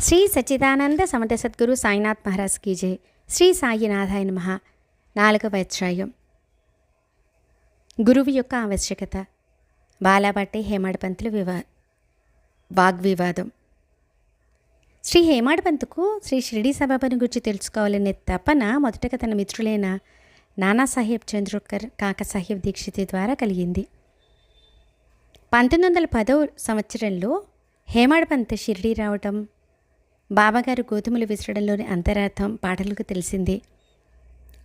శ్రీ సచ్చిదానంద సమర్థ సద్గురు సాయినాథ్ మహారాజ్ కీ జై. శ్రీ సాయినాథాయ నమ. నాలుగవ అధ్యాయం. గురువు యొక్క ఆవశ్యకత. బాలాబట్టి హేమాడపంతులు వివా వాగ్వివాదం. శ్రీ హేమాడపంతుకు శ్రీ షిరిడి సభాపని గురించి తెలుసుకోవాలనే తపన మొదటగా తన మిత్రులైన నానాసాహెబ్ చంద్రోకర్ కాకసాహెబ్ దీక్షితి ద్వారా కలిగింది. పంతొమ్మిది వందల పదో సంవత్సరంలో హేమాడపంత్ షిరిడి రావటం బాబాగారు గోధుమలు విసరడంలోని అంతరార్థం పాటలకు తెలిసింది.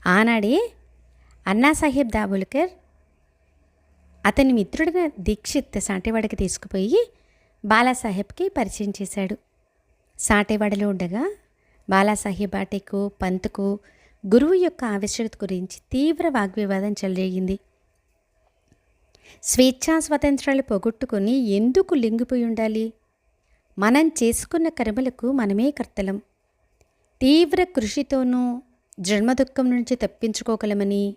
ఆనాడే అన్నాసాహెబ్ దాబోల్కర్ అతని మిత్రుడిన దీక్షిత్ సాటేవాడకి తీసుకుపోయి బాలాసాహెబ్కి పరిచయం చేశాడు. సాటేవాడలో ఉండగా బాలాసాహెబ్ ఆటేకు పంత్కు గురువు యొక్క ఆవశ్యకత గురించి తీవ్ర వాగ్వివాదం చెలరేగింది. స్వేచ్ఛా స్వతంత్రాలు పోగొట్టుకొని ఎందుకు లింగిపోయి ఉండాలి? మనం చేసుకున్న కర్మలకు మనమే కర్తలం. తీవ్ర కృషితోనూ జన్మదుఖం నుంచి తప్పించుకోగలమని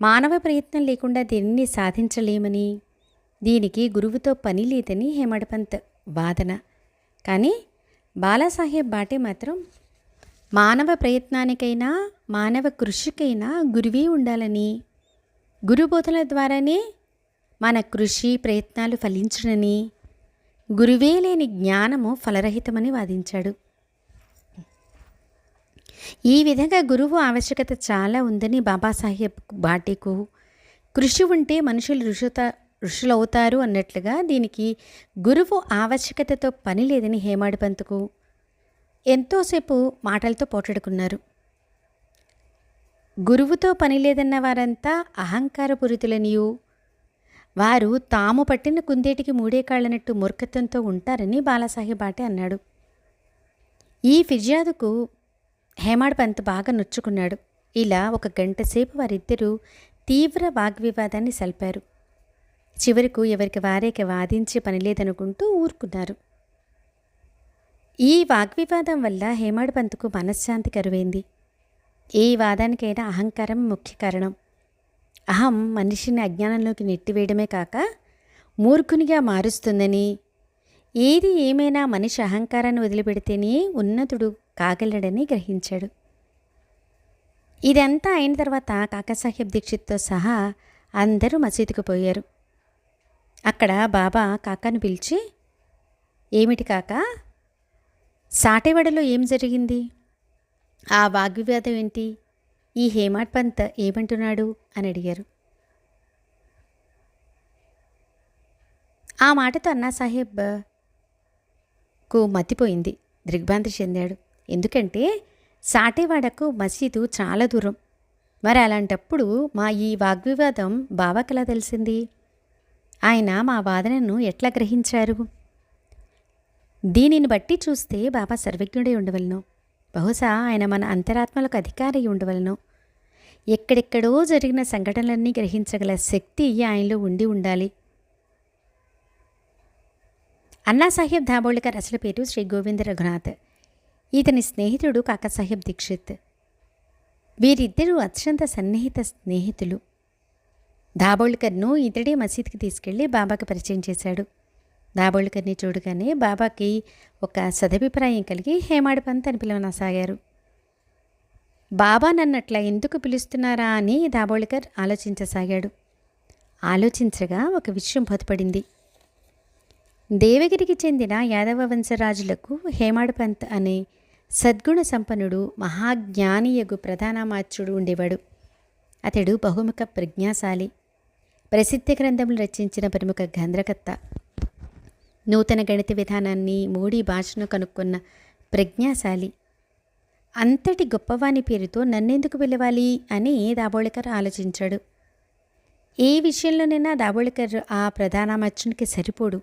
మానవ ప్రయత్నం లేకుండా దీనిని సాధించలేమని దీనికి గురువుతో పని లేదని హేమడపంత్ వాదన. కానీ బాలాసాహెబ్ బాటే మాత్రం మానవ ప్రయత్నానికైనా మానవ కృషికైనా గురువే ఉండాలని గురుబోధనల ద్వారానే మన కృషి ప్రయత్నాలు ఫలించునని గురువే లేని జ్ఞానము ఫలరహితమని వాదించాడు. ఈ విధంగా గురువు ఆవశ్యకత చాలా ఉందని బాబాసాహెబ్ బాటికు కృషి ఉంటే మనుషులు ఋషుత ఋషులవుతారు అన్నట్లుగా దీనికి గురువు ఆవశ్యకతతో పని లేదని హేమాడి పంతుకు ఎంతోసేపు మాటలతో పోటాడుకున్నారు గురువుతో పని లేదన్న వారంతా అహంకారపూరితులనియు వారు తాము పట్టిన కుందేటికి మూడే కాళ్ళనట్టు మూర్ఖత్వంతో ఉంటారని బాలాసాహెబ్ బాటే అన్నాడు. ఈ ఫిర్యాదుకు హేమాడ్ పంత్ బాగా నొచ్చుకున్నాడు. ఇలా ఒక గంట సేపు వారిద్దరూ తీవ్ర వాగ్వివాదాన్ని సల్పారు. చివరకు ఎవరికి వారేకి వాదించే పని లేదనుకుంటూ ఊరుకున్నారు. ఈ వాగ్వివాదం వల్ల హేమాడ్ పంత్కు మనశ్శాంతి కరువైంది. ఏ వాదానికైనా అహంకారం ముఖ్య కారణం. అహం మనిషిని అజ్ఞానంలోకి నెట్టివేయడమే కాక మూర్ఖునిగా మారుస్తుందని. ఏది ఏమైనా మనిషి అహంకారాన్ని వదిలిపెడితేనే ఉన్నతుడు కాగలడని గ్రహించాడు. ఇదంతా అయిన తర్వాత కాకాసాహెబ్ దీక్షిత్తో సహా అందరూ మసీదుకు పోయారు. అక్కడ బాబా కాకాను పిలిచి ఏమిటి కాక? సాటేవాడలో ఏం జరిగింది? ఆ వాగ్వివాదం ఏంటి? ఈ హేమాడ్ పంత ఏమంటున్నాడు? అని అడిగారు. ఆ మాటతో అన్నా సాహెబ్కు మతిపోయింది. దిగ్భ్రాంతి చెందాడు. ఎందుకంటే సాటేవాడకు మసీదు చాలా దూరం. మరి అలాంటప్పుడు మా ఈ వాగ్వివాదం బాబాకెలా తెలిసింది? ఆయన మా వాదనను ఎట్లా గ్రహించారు? దీనిని బట్టి చూస్తే బాబా సర్వజ్ఞుడై ఉండవలను. బహుశా ఆయన మన అంతరాత్మలకు అధికారి ఉండవలను. ఎక్కడెక్కడో జరిగిన సంఘటనలన్నీ గ్రహించగల శక్తి ఆయనలో ఉండి ఉండాలి. అన్నాసాహెబ్ దాబోళికర్ అసలు పేరు శ్రీ గోవింద రఘునాథ్. ఇతని స్నేహితుడు కాకాసాహెబ్ దీక్షిత్. వీరిద్దరూ అత్యంత సన్నిహిత స్నేహితులు. దాబోళికర్ను ఇతడే మసీద్కి తీసుకెళ్ళి బాబాకి పరిచయం చేశాడు. దాబోళికర్ని చూడగానే బాబాకి ఒక సదభిప్రాయం కలిగి హేమాడు పంత్ అని పిలవనసాగారు బాబా నన్నట్లా ఎందుకు పిలుస్తున్నారా అని దాబోళికర్ ఆలోచించసాగాడు. ఆలోచించగా ఒక విషయం బోధపడింది. దేవగిరికి చెందిన యాదవ వంశరాజులకు హేమాడు పంత్ అనే సద్గుణ సంపన్నుడు మహాజ్ఞానియగు ప్రధానమాచ్యుడు ఉండేవాడు. అతడు బహుముఖ ప్రజ్ఞాశాలి. ప్రసిద్ధ గ్రంథములు రచించిన ప్రముఖ గంధ్రకర్త నూతన గణిత విధానాన్ని మూడీ భాషను కనుక్కున్న ప్రజ్ఞాశాలి. అంతటి గొప్పవాని పేరుతో నన్నెందుకు పిలవాలి అని దాబోళికర్ ఆలోచించాడు. ఏ విషయంలోనైనా దాబోళికర్ ఆ ప్రధానమచ్చునికి సరిపోడు.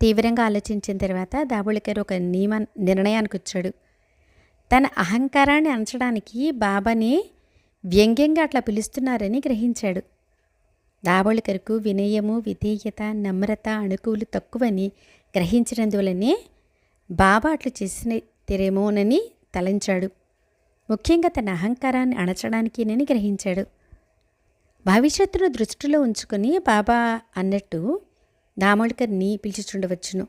తీవ్రంగా ఆలోచించిన తర్వాత దాబోళికర్ ఒక నియమ నిర్ణయానికి వచ్చాడు. తన అహంకారాన్ని అంచడానికి బాబాని వ్యంగ్యంగా అట్లా పిలుస్తున్నారని గ్రహించాడు. దాబోళికర్కు వినయము విధేయత నమ్రత అణుకువులు తక్కువని గ్రహించినందువలనే బాబా అట్లు చేసిన తెరేమోనని తలంచాడు. ముఖ్యంగా తన అహంకారాన్ని అణచడానికి నేను గ్రహించాడు. భవిష్యత్తును దృష్టిలో ఉంచుకొని బాబా అన్నట్టు దామోళకర్ని పిలిచిచుండవచ్చును.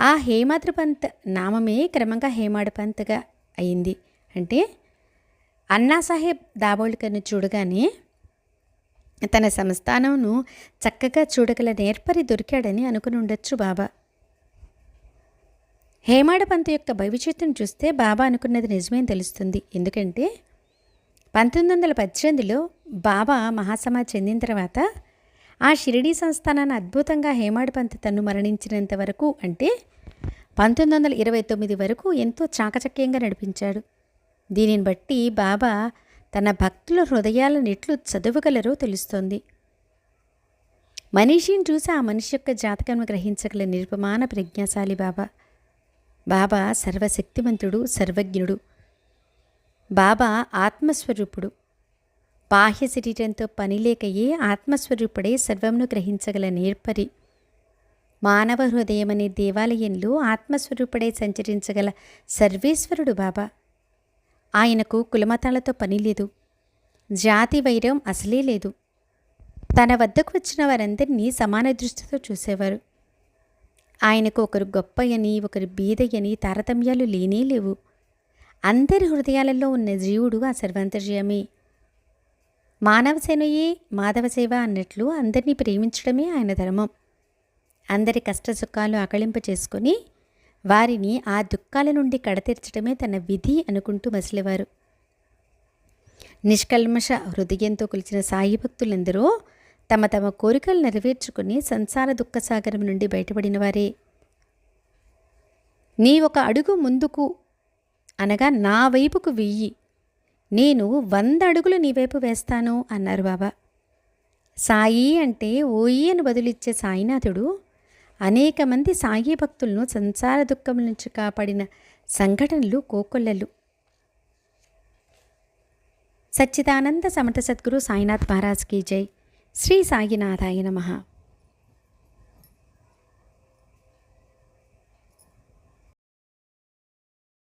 ఆ హేమాద్రిపంత్ నామమే క్రమంగా హేమాడపంత్గా అయింది. అంటే అన్నాసాహెబ్ దాబోళికర్ని చూడగానే తన సంస్థానంను చక్కగా చూడగల నేర్పరి దొరికాడని అనుకుని ఉండొచ్చు బాబా. హేమాడపంత్ యొక్క భవిష్యత్తును చూస్తే బాబా అనుకున్నది నిజమేం తెలుస్తుంది? ఎందుకంటే పంతొమ్మిది వందల పద్దెనిమిదిలో బాబా మహాసమాజ్ చెందిన తర్వాత ఆ షిరిడీ సంస్థానాన్ని అద్భుతంగా హేమాడపంత్ తను మరణించినంత వరకు అంటే పంతొమ్మిది వందల ఇరవై తొమ్మిది వరకు ఎంతో చాకచక్యంగా నడిపించాడు. దీనిని బట్టి బాబా తన భక్తుల హృదయాలను ఎట్లు చదవగలరో తెలుస్తోంది. మనిషిని చూసి ఆ మనిషి యొక్క జాతకాన్ని గ్రహించగల నిర్పమాన ప్రజ్ఞాశాలి బాబా. బాబా సర్వశక్తిమంతుడు సర్వజ్ఞుడు. బాబా ఆత్మస్వరూపుడు. బాహ్య శరీరంతో పనిలేకయే ఆత్మస్వరూపుడే సర్వమును గ్రహించగల నేర్పరి. మానవ హృదయం అనే దేవాలయంలో ఆత్మస్వరూపుడే సంచరించగల సర్వేశ్వరుడు బాబా. ఆయనకు కులమతాలతో పని లేదు. జాతి వైరం అసలే లేదు. తన వద్దకు వచ్చిన వారందరినీ సమాన దృష్టితో చూసేవారు. ఆయనకు ఒకరు గొప్పయని ఒకరు బీదయని తారతమ్యాలు లేనే లేవు. అందరి హృదయాలలో ఉన్న జీవుడు ఆ సర్వాంతర్యమే. మానవ సేనయే మాధవ సేవ అన్నట్లు అందరినీ ప్రేమించడమే ఆయన ధర్మం. అందరి కష్టసుఖాలు ఆకళింప చేసుకొని వారిని ఆ దుఃఖాల నుండి కడతీర్చడమే తన విధి అనుకుంటూ మసిలేవారు. నిష్కల్మష హృదయంతో కొలిచిన సాయి భక్తులందరూ తమ తమ కోరికలు నెరవేర్చుకుని సంసార దుఃఖసాగరం నుండి బయటపడిన వారే నీ ఒక అడుగు ముందుకు అనగా నా వైపుకు వెయ్యి. నేను వంద అడుగులు నీ వైపు వేస్తాను అన్నారు బాబా. సాయి అంటే ఓయి అని బదులిచ్చే సాయినాథుడు అనేక మంది సాయి భక్తులను సంసార దుఃఖం నుంచి కాపాడిన సంఘటనలు కోకొల్లలు. సచ్చిదానంద సమట సద్గురు సాయినాథ్ మహారాజ్ కీ జై. శ్రీ సాయినాథాయ నమ.